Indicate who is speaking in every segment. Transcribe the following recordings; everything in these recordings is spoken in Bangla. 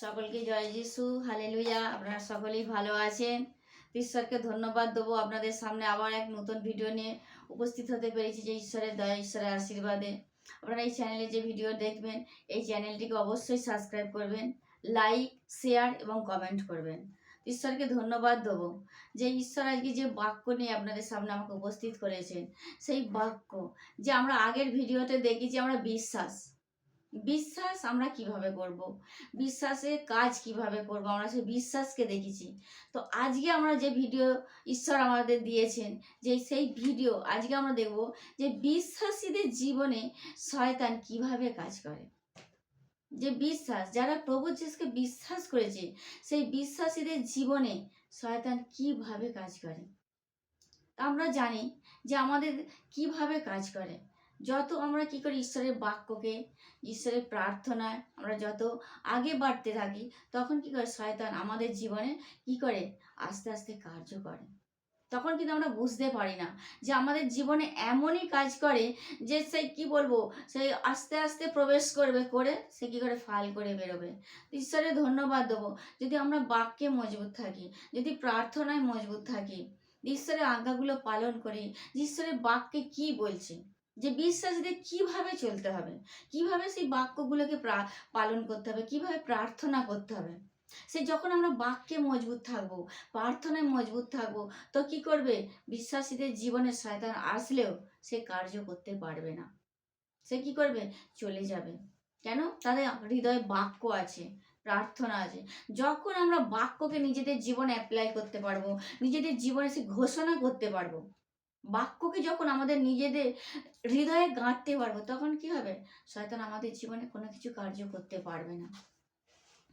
Speaker 1: সকলকে জয় যিশু, হালেলুয়া। আপনারা সকলেই ভালো আছেন। ঈশ্বরকে ধন্যবাদ দেবো আপনাদের সামনে আবার এক নতুন ভিডিও নিয়ে উপস্থিত হতে পেরেছি যে ঈশ্বরের দয়া, ঈশ্বরের আশীর্বাদে। আপনারা এই চ্যানেলে যে ভিডিও দেখবেন, এই চ্যানেলটিকে অবশ্যই সাবস্ক্রাইব করবেন লাইক শেয়ার এবং কমেন্ট করবেন। ঈশ্বরকে ধন্যবাদ দেবো যে ঈশ্বর আজকে যে বাক্য নিয়ে আপনাদের সামনে আমাকে উপস্থিত করেছেন, সেই বাক্য যে আমরা আগের ভিডিওতে দেখি যে আমরা বিশ্বাস। বিশ্বাস আমরা কীভাবে করব। বিশ্বাসে কাজ কীভাবে করব? আমরা সেই বিশ্বাসকে দেখেছি। তো আজকে আমরা যে ভিডিও ঈশ্বর আমাদের দিয়েছেন, যে সেই ভিডিও আজকে আমরা দেখব যে বিশ্বাসীদের জীবনে শয়তান কীভাবে কাজ করে। যে বিশ্বাস, যারা প্রভু যিশুকে বিশ্বাস করেছে, সেই বিশ্বাসীদের জীবনে শয়তান কীভাবে কাজ করে? আমরা জানি যে আমাদের কীভাবে কাজ করে। যত আমরা কি করি ঈশ্বরের বাক্যকে, ঈশ্বরের প্রার্থনায় আমরা যত আগে বাড়তে থাকি, তখন কি করে শয়তান আমাদের জীবনে কি করে? আস্তে আস্তে কার্য করে। তখন কিন্তু আমরা বুঝতে পারি না যে আমাদের জীবনে এমনই কাজ করে যে সে কি বলব? সেই আস্তে আস্তে প্রবেশ করবে, করে সে কি করে ফাল করে বেরোবে। ঈশ্বরের ধন্যবাদ দেবো। যদি আমরা বাক্যে মজবুত থাকি, যদি প্রার্থনায় মজবুত থাকি, ঈশ্বরের আজ্ঞাগুলো পালন করি ঈশ্বরের বাক্যে কি বলছে যে বিশ্বাসীদের কীভাবে চলতে হবে? কীভাবে সেই বাক্যগুলোকে পালন করতে হবে? কীভাবে প্রার্থনা করতে হবে? সে যখন আমরা বাক্যে মজবুত থাকব, প্রার্থনায় মজবুত থাকব, তো কি করবে? বিশ্বাসীদের জীবনে শয়তান আসলেও সে কার্য করতে পারবে না। সে কি করবে? চলে যাবে। কেন? তাদের হৃদয়ে বাক্য আছে, প্রার্থনা আছে। যখন আমরা বাক্যকে নিজেদের জীবনে অ্যাপ্লাই করতে পারব, নিজেদের জীবনে সে ঘোষণা করতে পারব বাক্যকে যখন আমাদের নিজেদের হৃদয়ে গাঁটতে পারব, তখন কি হবে? শয়তান আমাদের জীবনে কোনো কিছু কার্য করতে পারবে না।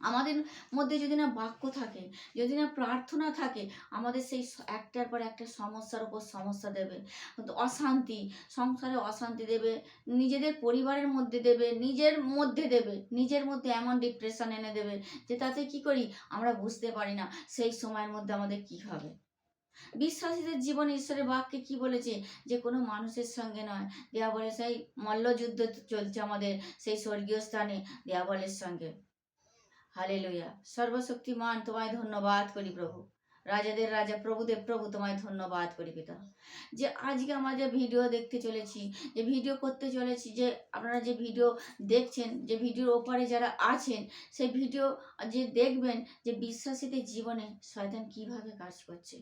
Speaker 1: আমাদের মধ্যে যদি না বাক্য থাকে, যদি না প্রার্থনা থাকে, আমাদের সেই একটার পর একটা সমস্যার উপর সমস্যা দেবে। অশান্তি, সংসারে অশান্তি দেবে, নিজেদের পরিবারের মধ্যে দেবে, নিজের মধ্যে দেবে, নিজের মধ্যে এমন ডিপ্রেশন এনে দেবে যে তাতে কি করি? আমরা বুঝতে পারি না সেই সময়ের মধ্যে আমাদের কি হবে। বিশ্বাসীদের জীবনে ঈশ্বরের বাক্যে কি বলেছে? যে কোনো মানুষের সঙ্গে নয়। দেয়া বলে সেই মল্লযুদ্ধ চলছে আমাদের সেই স্বর্গীয় স্থানে। দেয়াবলের সঙ্গে। হালে লইয়া সর্বশক্তিমান, তোমায় ধন্যবাদ করি প্রভু। রাজাদের রাজা, প্রভুদেব প্রভু, তোমায় ধন্যবাদ করি পিতা। যে আজকে আমরা যে ভিডিও দেখতে চলেছি, যে ভিডিও করতে চলেছি, যে আপনারা যে ভিডিও দেখছেন, যে ভিডিওর ওপারে যারা আছেন, সেই ভিডিও যে দেখবেন, যে বিশ্বাসীদের জীবনে শয়তান কীভাবে কাজ করছে।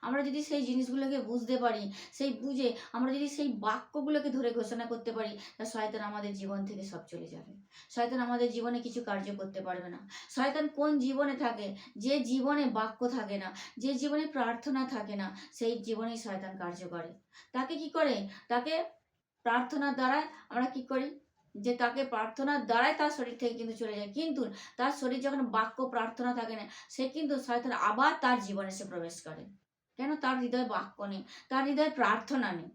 Speaker 1: আমরা যদি সেই জিনিসগুলোকে বুঝতে পারি, সেই বুঝে আমরা যদি সেই বাক্যগুলোকে ধরে ঘোষণা করতে পারি, তা শয়তান আমাদের জীবন থেকে সব চলে যাবে। শয়তান আমাদের জীবনে কিছু কার্য করতে পারবে না। শয়তান কোন জীবনে থাকে, যে জীবনে বাক্য থাকে না, যে জীবনে প্রার্থনা থাকে না, সেই জীবনেই শয়তান কার্য করে। তাকে কি করে? তাকে প্রার্থনার দ্বারা আমরা কি করি? যে তাকে প্রার্থনার দ্বারাই তার শরীর থেকে কিন্তু চলে যায়। কিন্তু তার শরীর যখন বাক্য প্রার্থনা থাকে না, সে কিন্তু শয়তান আবার তার জীবনে সে প্রবেশ করে। কেন তার হৃদয় বাক্য নেই? তার হৃদয় প্রার্থনা নেই।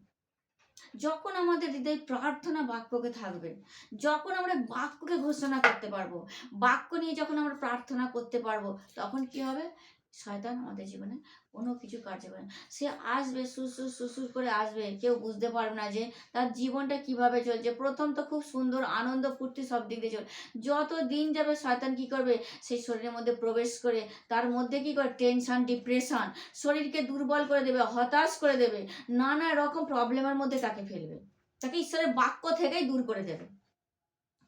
Speaker 1: যখন আমাদের হৃদয় প্রার্থনা বাক্যকে থাকবে, যখন আমরা বাক্যকে ঘোষণা করতে পারব, বাক্য নিয়ে যখন আমরা প্রার্থনা করতে পারব, তখন কি হবে? শয়তান আমাদের জীবনে কোনো কিছু কার্য করে। সে আসবে সুসুর সুসুর করে আসবে। কেউ বুঝতে পারবে না যে তার জীবনটা কীভাবে চলছে। প্রথম তো খুব সুন্দর, আনন্দ, ফুর্তি সব দিক দিয়ে চল। যত দিন যাবে শয়তান কি করবে? সেই শরীরের মধ্যে প্রবেশ করে তার মধ্যে কি করে? টেনশন ডিপ্রেশন শরীরকে দুর্বল করে দেবে, হতাশ করে দেবে। নানা রকম প্রবলেমের মধ্যে তাকে ফেলবে। তাকে ঈশ্বরের বাক্য থেকেই দূর করে দেবে।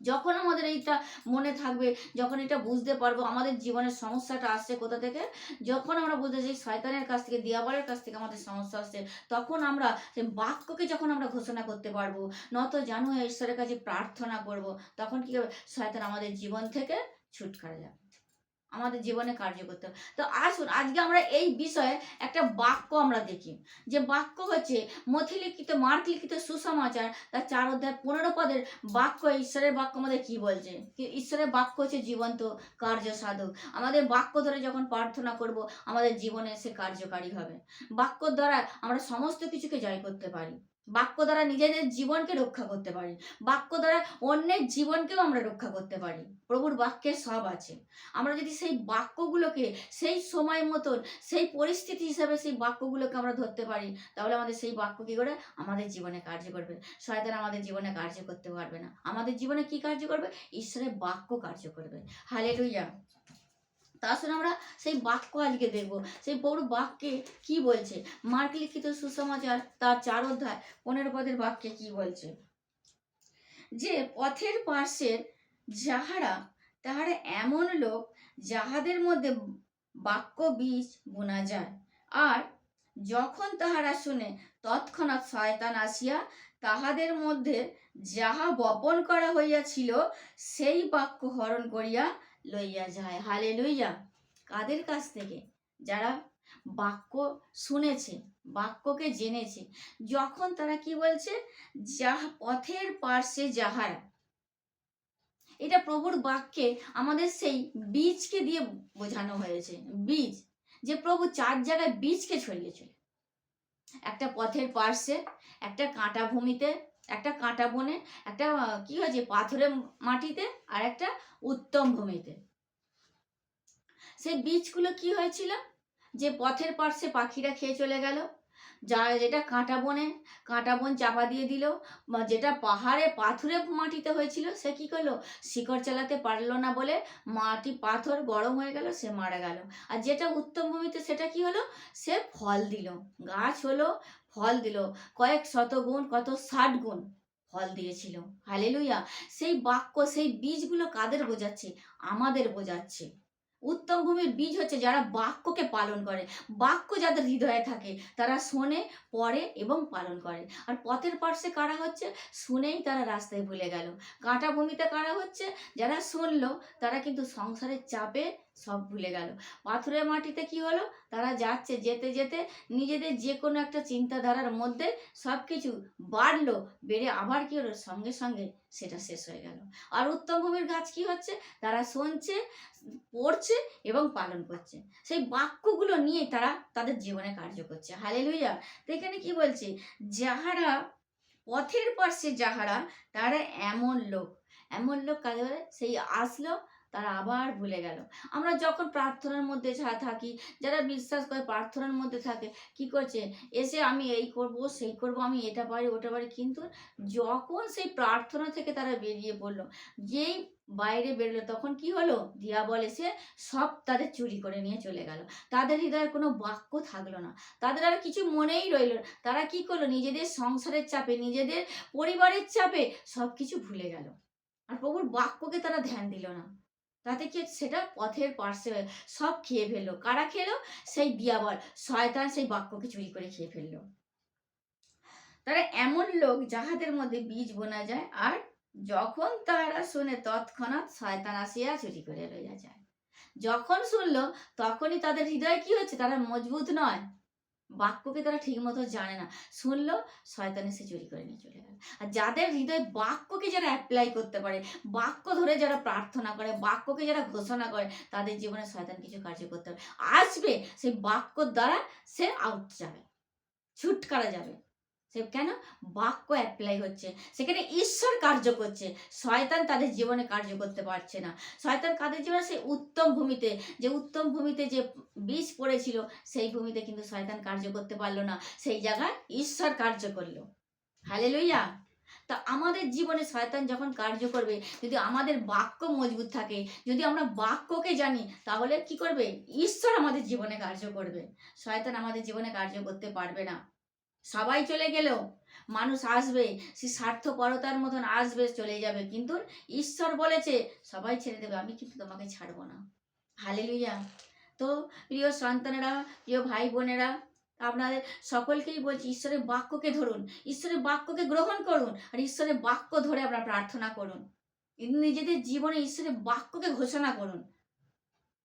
Speaker 1: যখন আমাদের এইটা মনে থাকবে, যখন এটা বুঝতে পারব আমাদের জীবনের সমস্যাটা আসছে কোথা থেকে, যখন আমরা বুঝতে চাই শয়তানের কাছ থেকে, দিয়াবলের কাছ থেকে আমাদের সমস্যা আসছে, তখন আমরা সেই বাক্যকে যখন আমরা ঘোষণা করতে পারব নত জানু ঈশ্বরের কাছে প্রার্থনা করব, তখন কী হবে? শয়তান আমাদের জীবন থেকে ছুটকারা যাবে। আমাদের জীবনে কার্য করতে হবে। তো আসুন, আজকে আমরা এই বিষয়ে একটা বাক্য আমরা দেখি। যে বাক্য হচ্ছে মথিলিখিত মার্কলিখিত সুসমাচার, তার চার অধ্যায় পনেরো পদের বাক্য, ঈশ্বরের বাক্য আমাদের কি বলছে? ঈশ্বরের বাক্য হচ্ছে জীবন্ত কার্য সাধক। আমাদের বাক্য ধরে যখন প্রার্থনা করব, আমাদের জীবনে সে কার্যকারী হবে। বাক্য দ্বারা আমরা সমস্ত কিছুকে জয় করতে পারি। বাক্য দ্বারা নিজেদের জীবনকে রক্ষা করতে পারি। বাক্য দ্বারা অন্যের জীবনকেও আমরা রক্ষা করতে পারি। প্রভুর বাক্যে সব আছে। আমরা যদি সেই বাক্যগুলোকে সেই সময় মতন, সেই পরিস্থিতি হিসাবে সেই বাক্যগুলোকে আমরা ধরতে পারি, তাহলে আমাদের সেই বাক্য কী করে? আমাদের জীবনে কার্য করবে। শয়তান আমাদের জীবনে কার্য করতে পারবে না। আমাদের জীবনে কি কার্য করবে? ঈশ্বরের বাক্য কার্য করবে। হালে লইয়া তাছাড়া আমরা সেই বাক্য আজকে দেখব। সেই বড় বাক্যে কি বলছে? মার্ক লিখিত সুসমাচার তার চার অধ্যায় পনেরো পদের বাক্যে কি বলছে? যে পথের পার্শ্বের যাহারা, তাহারা এমন লোক যাহাদের মধ্যে বাক্য বীজ বোনা যায়। আর যখন তাহারা শুনে তৎক্ষণাৎ শয়তান আসিয়া তাহাদের মধ্যে যাহা বপন করা হইয়াছিল, সেই বাক্য হরণ করিয়া লইয়া যায়। হালে লইয়া কাদের কাছ থেকে? যারা বাক্য শুনেছে, বাক্যকে জেনেছে। যখন তারা কি বলছে? যা পথের পার্শ্বে যাহারা। এটা প্রভুর বাক্যে আমাদের সেই বীজকে দিয়ে বোঝানো হয়েছে। বীজ। যে প্রভু চার জায়গায় বীজকে ছড়িয়েছিল একটা পথের পার্শ্বে, একটা কাঁটা ভূমিতে একটা কাঁটা বনে, একটা কি হয়েছে পাথরের মাটিতে আর একটা উত্তম ভূমিতে। সেই বীজগুলো কি হয়েছিল? যে পথের পার্শ্বে পাখিরা খেয়ে চলে গেল। যা, যেটা কাঁটা বনে, কাঁটা বন চাপা দিয়ে দিল যেটা পাহাড়ে, পাথুরে মাটিতে হয়েছিল, সে কি করল? শিকড় চালাতে পারল না বলে মাটি পাথর গরম হয়ে গেল, সে মারা গেল। আর যেটা উত্তম ভূমিতে, সেটা কি হলো? সে ফল দিল। গাছ হলো ফল দিল। কয়েক শত গুণ কত ষাট গুণ ফল দিয়েছিল। হালেলুইয়া সেই বাক্য, সেই বীজগুলো কাদের বোঝাচ্ছে? আমাদের বোঝাচ্ছে। উত্তম ভূমির বীজ হচ্ছে যারা বাক্যকে পালন করে। বাক্য যাদের হৃদয়ে থাকে, তারা শোনে, পড়ে এবং পালন করে। আর পথের পার্শ্বে কারা হচ্ছে? শুনেই তারা রাস্তায় ভুলে গেল। কাঁটা ভূমিতে কারা হচ্ছে? যারা শুনলো, তারা কিন্তু সংসারের চাপে সব ভুলে গেল। পাথরের মাটিতে কি হলো? তারা যাচ্ছে, যেতে যেতে নিজেদের যে কোনো একটা চিন্তাধারার মধ্যে সব কিছু বাড়লো, বেড়ে আবার কি হলো? সঙ্গে সঙ্গে সেটা শেষ হয়ে গেল। আর উত্তম ভূমির গাছ কি হচ্ছে? তারা শুনছে, পড়ছে এবং পালন করছে। সেই বাক্যগুলো নিয়ে তারা তাদের জীবনে কার্য করছে। হালে লইয়া তো এখানে কি বলছে? যাহারা, পথের পার্শ্বে যাহারা, তারা এমন লোক। এমন লোক কাজে সেই আসলো তারা আবার ভুলে গেল। আমরা যখন প্রার্থনার মধ্যে থাকি, যারা বিশ্বাস করে প্রার্থনার মধ্যে থাকে, কি করছে? এসে আমি এই করব, সেই করব, আমি এটা পারি, ওটা পারি, কিন্তু যখন সেই প্রার্থনা থেকে তারা বেরিয়ে পড়ল, যেই বাইরে বেরোলো, তখন কি হলো? দিয়া বলে সে সব তাদের চুরি করে নিয়ে চলে গেল। তাদের হৃদয়ের কোনো বাক্য থাকল না। তাদের আর কিছু মনেই রইল। তারা কি করল? নিজেদের সংসারের চাপে, নিজেদের পরিবারের চাপে সব কিছু ভুলে গেল। আর প্রভুর বাক্যকে তারা ধ্যান দিল না। তাতে কি সেটা পথের পার্শ্বে সব খেয়ে ফেলল। কারা খেলো? সেই দিয়াবল শয়তান সেই বাক্যকে চুরি করে খেয়ে ফেলল। তারা এমন লোক যাহাদের মধ্যে বীজ বোনা যায় আর যখন তারা শুনে তৎক্ষণাৎ শয়তান আসিয়া চুরি করে লইয়া যায়। যখন শুনলো, তখনই তাদের হৃদয় কি হচ্ছে? তারা মজবুত নয়। বাক্যকে তারা ঠিক মতো জানে না। শুনলো, শয়তানে সে চুরি করে নিয়ে চলে গেল। আর যাদের হৃদয়ে বাক্যকে যারা অ্যাপ্লাই করতে পারে, বাক্য ধরে যারা প্রার্থনা করে, বাক্যকে যারা ঘোষণা করে, তাদের জীবনে শয়তান কিছু কার্য করতে পারে। আসবে, সেই বাক্য দ্বারা সে আউট যাবে। ছুটকারা যাবে। সে কেন? বাক্য অ্যাপ্লাই হচ্ছে। সেখানে ঈশ্বর কার্য করছে। শয়তান তাদের জীবনে কার্য করতে পারছে না। শয়তান কাদের জীবনে? সেই উত্তম ভূমিতে। যে উত্তম ভূমিতে যে বীজ পড়েছিল, সেই ভূমিতে কিন্তু শয়তান কার্য করতে পারল না। সেই জায়গায় ঈশ্বর কার্য করল। হালে লইয়া তা আমাদের জীবনে শয়তান যখন কার্য করবে, যদি আমাদের বাক্য মজবুত থাকে, যদি আমরা বাক্যকে জানি, তাহলে কি করবে? ঈশ্বর আমাদের জীবনে কার্য করবে। শয়তান আমাদের জীবনে কার্য করতে পারবে না। সবাই চলে গেলেও মানুষ আসবে, সে স্বার্থপরতার মতন আসবে, চলে যাবে। কিন্তু ঈশ্বর বলেছে, সবাই ছেড়ে দেবে, আমি কিন্তু তোমাকে ছাড়বো না। হালেলুইয়া তো প্রিয় সন্তানেরা, প্রিয় ভাই বোনেরা, আপনাদের সকলকেই বলছি, ঈশ্বরের বাক্যকে ধরুন, ঈশ্বরের বাক্যকে গ্রহণ করুন, আর ঈশ্বরের বাক্য ধরে আপনারা প্রার্থনা করুন। নিজেদের জীবনে ঈশ্বরের বাক্যকে ঘোষণা করুন।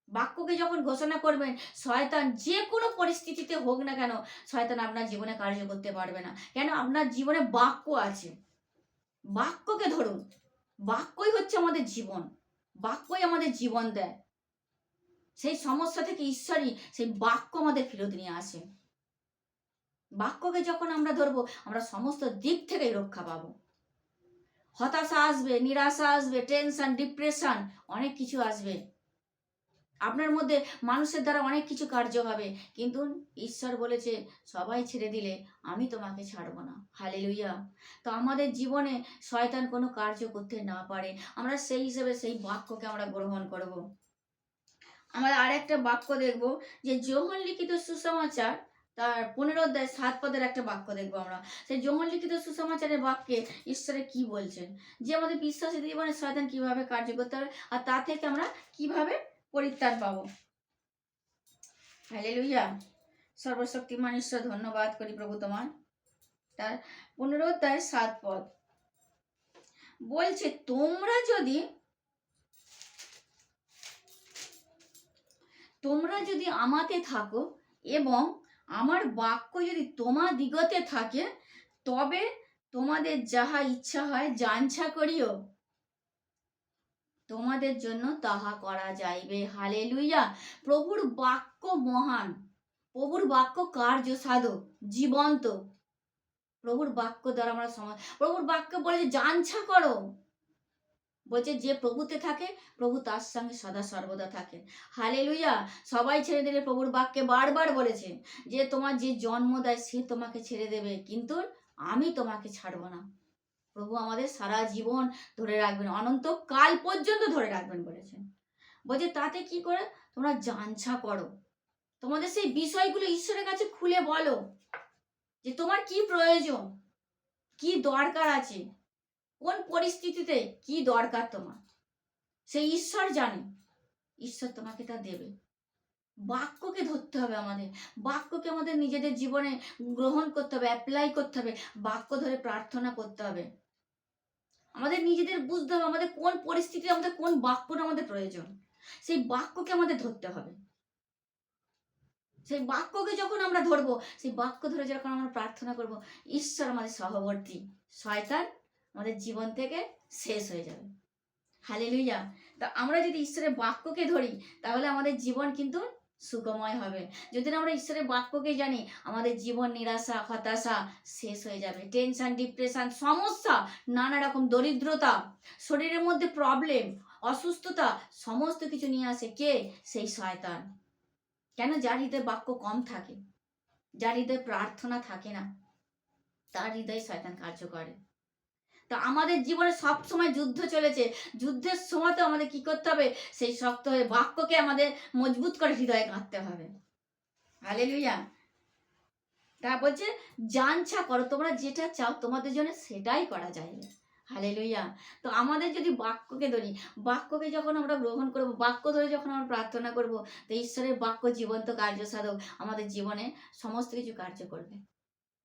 Speaker 1: বাক্যকে যখন ঘোষণা করবেন, শয়তান যে কোনো পরিস্থিতিতে হোক না কেন, শয়তান আপনার জীবনে কার্য করতে পারবে না। কেন? আপনার জীবনে বাক্য আছে। বাক্যকে ধরুন। বাক্যই হচ্ছে আমাদের জীবন। বাক্যই আমাদের জীবন দেয়। সেই সমস্যা থেকে ঈশ্বরই সেই বাক্য আমাদের ফেরত নিয়ে আসে। বাক্যকে যখন আমরা ধরবো, আমরা সমস্ত দিক থেকেই রক্ষা পাবো। হতাশা আসবে, নিরাশা আসবে টেনশন ডিপ্রেশন অনেক কিছু আসবে। আপনার মধ্যে মানুষের দ্বারা অনেক কিছু কার্য হবে। কিন্তু ঈশ্বর বলেছে, সবাই ছেড়ে দিলে আমি তোমাকে ছাড়বো না। হালে লইয়া তো আমাদের জীবনে শয়তান কোনো কার্য করতে না পারে। আমরা সেই হিসেবে সেই বাক্যকে আমরা গ্রহণ করব। আমরা আরেকটা বাক্য দেখব যে যোহন লিখিত সুসমাচার, তার পনেরো অধ্যায় সাত পদের একটা বাক্য দেখব আমরা। সেই যোহন লিখিত সুসমাচারের বাক্যে ঈশ্বরে কি বলছেন? যে আমাদের বিশ্বাসী জীবনে শয়তান কীভাবে কার্য করতে হবে আর তা থেকে আমরা কীভাবে পরিত্রাণ পাবো। হালেলুইয়া সর্বশক্তিমান ঈশ্বর, ধন্যবাদ করি প্রভু তোমার। তার পনেরো অধ্যায় সাত পদ। বলছে, তোমরা যদি তোমরা যদি আমাতে থাকো এবং আমার বাক্য যদি তোমার দিগতে থাকে, তবে তোমাদের যাহা ইচ্ছা হয় জানছা করিও। তোমাদের জন্য তাহা করা যাইবে। হালেলুইয়া প্রভুর বাক্য মহান। প্রভুর বাক্য কার্য সাধক, জীবন্ত। প্রভুর বাক্য দ্বারা আমরা সমাজ প্রভুর বাক্য বলে জানছা করো। বলছে যে প্রভুতে থাকে, প্রভু তার সঙ্গে সদা সর্বদা থাকে হালেলুইয়া সবাই ছেড়ে দিলে প্রভুর বাক্যে বারবার বলেছে যে তোমার যে জন্ম দেয় সে তোমাকে ছেড়ে দেবে, কিন্তু আমি তোমাকে ছাড়বো না। প্রভু আমাদের সারা জীবন ধরে রাখবেন অনন্ত কাল পর্যন্ত ধরে রাখবেন বলেছেন। বলছে, তাতে কি করে? তোমরা জানছা করো। তোমাদের সেই বিষয়গুলো ঈশ্বরের কাছে খুলে বলো যে তোমার কি প্রয়োজন, কি দরকার আছে, কোন পরিস্থিতিতে কি দরকার তোমার? সেই ঈশ্বর জানে, ঈশ্বর তোমাকে তা দেবে। বাক্যকে ধরতে হবে আমাদের, বাক্যকে আমাদের নিজেদের জীবনে গ্রহণ করতে হবে অ্যাপ্লাই করতে হবে, বাক্য ধরে প্রার্থনা করতে হবে। আমাদের নিজেদের বুঝতে হবে আমাদের কোন পরিস্থিতি আমাদের কোন বাক্যটা আমাদের প্রয়োজন। সেই বাক্যকে আমাদের ধরতে হবে। সেই বাক্যকে যখন আমরা ধরবো, সেই বাক্য ধরে যখন আমরা প্রার্থনা করব, ঈশ্বর আমাদের সহবর্তী। শয়তান আমাদের জীবন থেকে শেষ হয়ে যাবে। হালে লুইয়া তা আমরা যদি ঈশ্বরের বাক্যকে ধরি, তাহলে আমাদের জীবন কিন্তু সুখময় হবে। যদি আমরা ঈশ্বরের বাক্যকে জানি, আমাদের জীবন নিরাশা, হতাশা শেষ হয়ে যাবে। টেনশন, ডিপ্রেশন সমস্যা, নানা রকম দরিদ্রতা, শরীরের মধ্যে প্রবলেম অসুস্থতা, সমস্ত কিছু নিয়ে আসে কে? সেই শয়তান। কেন? যার হৃদয়ে বাক্য কম থাকে, যার হৃদয়ে প্রার্থনা থাকে না, তার হৃদয়ে শয়তান কার্য করে। তো আমাদের জীবনে সব সময় যুদ্ধ চলেছে। যুদ্ধের সময় তো আমাদের কি করতে হবে? সেই শক্ত হয়ে বাক্যকে আমাদের মজবুত করে হৃদয়ে কাঁদতে হবে। হালে লুইয়া তা বলছে, জানছা করো, তোমরা যেটা চাও তোমাদের জন্য সেটাই করা যায়। হালে লইয়া তো আমাদের যদি বাক্যকে ধরি, বাক্যকে যখন আমরা গ্রহণ করব, বাক্য ধরে যখন আমরা প্রার্থনা করব, তো ঈশ্বরের বাক্য জীবন্ত কার্য সাধক আমাদের জীবনে সমস্ত কিছু কার্য করবে।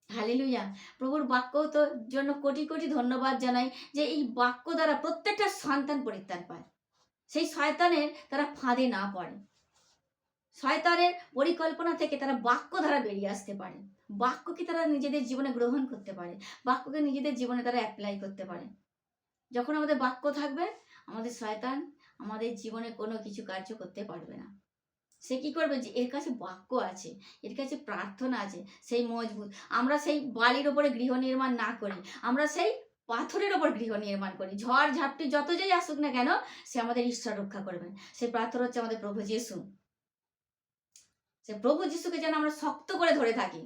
Speaker 1: হালেলুইয়া প্রভুর বাক্য তো জন্য কোটি কোটি ধন্যবাদ জানাই যে এই বাক্য দ্বারা প্রত্যেকটা সন্তান পরিত্রাণ পায়। সেই শয়তানের তারা ফাঁদে না পড়ে। শয়তানের পরিকল্পনা থেকে তারা বাক্য দ্বারা বেরিয়ে আসতে পারে। বাক্যকে তারা নিজেদের জীবনে গ্রহণ করতে পারে। বাক্যকে নিজেদের জীবনে তারা অ্যাপ্লাই করতে পারে। যখন আমাদের বাক্য থাকবে, আমাদের শয়তান আমাদের জীবনে কোনো কিছু কার্য করতে পারবে না। সে কি করবে যে, এর কাছে বাক্য আছে, এর কাছে প্রার্থনা আছে, সেই মজবুত। আমরা সেই বালির ওপরে গৃহ নির্মাণ না করি, আমরা সেই পাথরের ওপর গৃহ নির্মাণ করি। ঝড় ঝাপটি যত যাই আসুক না কেন, সে আমাদের ঈশ্বর রক্ষা করবেন। সেই পাথর হচ্ছে আমাদের প্রভু যিশু। সে প্রভু যিশুকে যেন আমরা শক্ত করে ধরে থাকি।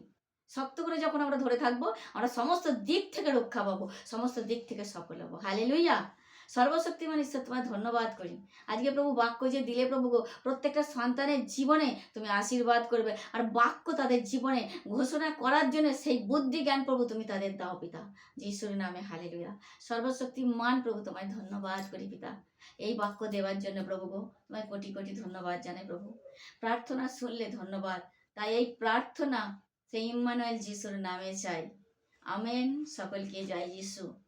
Speaker 1: শক্ত করে যখন আমরা ধরে থাকব, আমরা সমস্ত দিক থেকে রক্ষা পাবো, সমস্ত দিক থেকে সফল হব। হালে লইয়া সর্বশক্তিমান ঈশ্বর তোমায় ধন্যবাদ করি। আজকে প্রভু বাক্য যে দিলে প্রভু গো, প্রত্যেকটা সন্তানের জীবনে তুমি আশীর্বাদ করবে। আর বাক্য তাদের জীবনে ঘোষণা করার জন্য সেই বুদ্ধি জ্ঞান প্রভু তুমি তাদের দাও পিতা। যে যিশুর নামে হালে লইয়া সর্বশক্তিমান প্রভু তোমায় ধন্যবাদ করি পিতা। এই বাক্য দেওয়ার জন্য প্রভু গো, তোমায় কোটি কোটি ধন্যবাদ জানাই প্রভু। প্রার্থনা শুনলে ধন্যবাদ। তাই এই প্রার্থনা সেই ইম্মানুয়েল যিশুর নামে চাই। আমেন। সকলকে জয় যিশু।